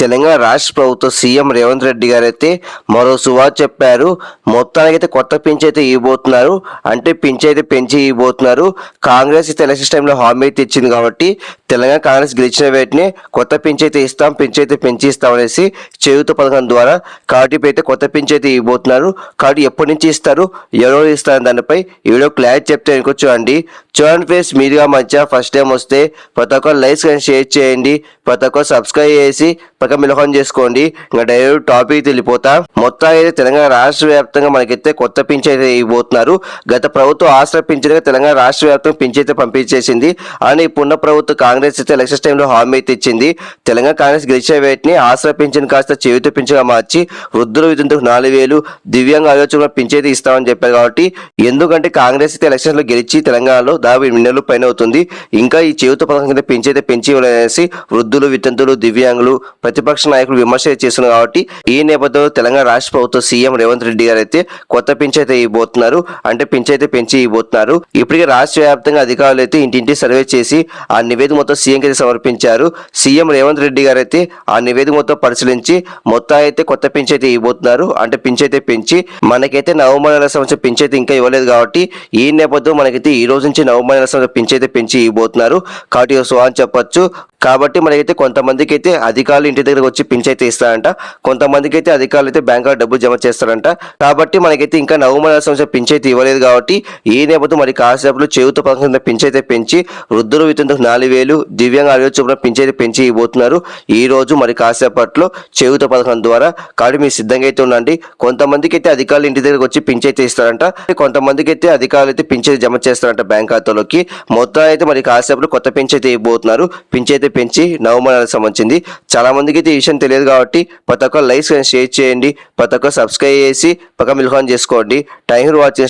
తెలంగాణ రాష్ట్ర ప్రభుత్వ సీఎం రేవంత్ రెడ్డి గారు అయితే మరో సువార్ చెప్పారు. మొత్తానికైతే కొత్త పింఛ్ అయితే ఇవ్వబోతున్నారు. అంటే పింఛ్ అయితే పెంచి ఇవ్వబోతున్నారు. కాంగ్రెస్ అయితే టైంలో హామీ అయితే ఇచ్చింది కాబట్టి తెలంగాణ కాంగ్రెస్ గెలిచిన వెంటనే కొత్త పింఛ్ అయితే ఇస్తాం పింఛ్ అయితే పెంచి ఇస్తాం అనేసి చేయుత పథకం ద్వారా కాబట్టి అయితే కొత్త పింఛ్ అయితే ఇవ్వబోతున్నారు. కాబట్టి ఎప్పటి నుంచి ఇస్తారు? ఎవరో ఇస్తారు దానిపై ఈ వీడియో క్లారిటీ చెప్తే అనుకోవచ్చు అండి. చూడండి ఫ్రెండ్స్ మీరుగా మధ్య ఫస్ట్ టైం వస్తే ప్రతి ఒక్కరు లైక్స్ కానీ షేర్ చేయండి. ప్రతి ఒక్కరు సబ్స్క్రైబ్ చేసి పక్క మిలకం చేసుకోండి. ఇంకా డైరెక్ట్ టాపిక్ వెళ్ళిపోతా మొత్తం అయితే తెలంగాణ రాష్ట్ర వ్యాప్తంగా మనకైతే కొత్త పింఛ్ అయితే ఇవ్వబోతున్నారు. గత ప్రభుత్వం ఆశ్రయ పింఛన్గా తెలంగాణ రాష్ట్ర వ్యాప్తంగా పింఛ్ అయితే పంపించేసింది. అని ఇప్పుడున్న ప్రభుత్వం కాంగ్రెస్ అయితే ఎలక్షన్ టైంలో హామీ అయితే ఇచ్చింది. తెలంగాణ కాంగ్రెస్ గెలిచే వేటిని ఆశ్రయ పింఛన్ కాస్త చెవిత పింఛన్గా మార్చి వృద్ధుల విధులకు నాలుగు వేలు దివ్యాంగ ఆలోచన పింఛైతే ఇస్తామని చెప్పారు కాబట్టి ఎందుకంటే కాంగ్రెస్ అయితే ఎలక్షన్స్లో గెలిచి తెలంగాణలో దాదాపు ఎనిమిది పైన అవుతుంది. ఇంకా ఈ చేయుత పథకం కింద పెంచి పెంచి వృద్ధులు వితంతులు దివ్యాంగులు ప్రతిపక్ష నాయకులు విమర్శ చేస్తున్నారు కాబట్టి ఈ నేపథ్యంలో తెలంగాణ రాష్ట్ర ప్రభుత్వ సీఎం రేవంత్ రెడ్డి గారు అయితే కొత్త పింఛ్ అయితే ఇవ్వబోతున్నారు. అంటే పింఛ్ పెంచి ఇవ్వబోతున్నారు. ఇప్పటికే రాష్ట్ర వ్యాప్తంగా అధికారులు అయితే ఇంటింటి సర్వే చేసి ఆ నివేదిక మొత్తం సీఎం అయితే సమర్పించారు. సీఎం రేవంత్ రెడ్డి గారు అయితే ఆ నివేదిక మొత్తం పరిశీలించి మొత్తం అయితే కొత్త పింఛ్ అయితే ఇవ్వబోతున్నారు. అంటే పింఛ్ అయితే పెంచి మనకైతే నవంబర్ నెల సంవత్సరం పింఛ్ అయితే ఇంకా ఇవ్వలేదు కాబట్టి ఈ నేపథ్యం మనకైతే ఈ రోజు నుంచి నవంబర్ నెల సంవత్సరం పింఛ్ పెంచి ఇవ్వబోతున్నారు. కాబట్టి సో అని చెప్పొచ్చు. కాబట్టి మనకైతే కొంతమందికి అయితే అధికారులు ఇంటి దగ్గరకు వచ్చి పింఛ్ అయితే ఇస్తారంట. కొంతమందికి అయితే అధికారులు అయితే బ్యాంకులో డబ్బులు జమ చేస్తారంట. కాబట్టి మనకైతే ఇంకా నవంబర్ సంవత్సరం పింఛ్ అయితే ఇవ్వలేదు కాబట్టి ఈ నేపథ్యం మరి కాసేపు చేయుత పథకం కింద అయితే పెంచి వృద్ధులు వితంతుకు నాలుగు వేలు దివ్యాంగ అరవై చొప్పున పింఛ్ అయితే పెంచి ఇవ్వబోతున్నారు. ఈ రోజు మరి కాసేపట్లో చేయుత పథకం ద్వారా కాబట్టి మీరు సిద్ధంగా అయితే ఉండండి. కొంతమందికి అయితే అధికారులు ఇంటి దగ్గరకు వచ్చి పింఛైతే అయితే ఇస్తారంట. కొంతమందికి అయితే అధికారులు అయితే పింఛైతే అయితే జమ చేస్తారంట బ్యాంక్ ఖాతాలోకి. మొత్తం అయితే మరి కాసేపు కొత్త పింఛ్ అయితే ఇవ్వబోతున్నారు. పింఛ్ అయితే పెంచి నవంబర్ సంబంధించింది. చాలా మందికి అయితే ఈ విషయం తెలియదు కాబట్టి ప్రతి ఒక్క లైక్స్ షేర్ చేయండి ప్రతి ఒక్క సబ్స్క్రైబ్ చేసి పక్క మిల్హాన్ చేసుకోండి. Thank you watching.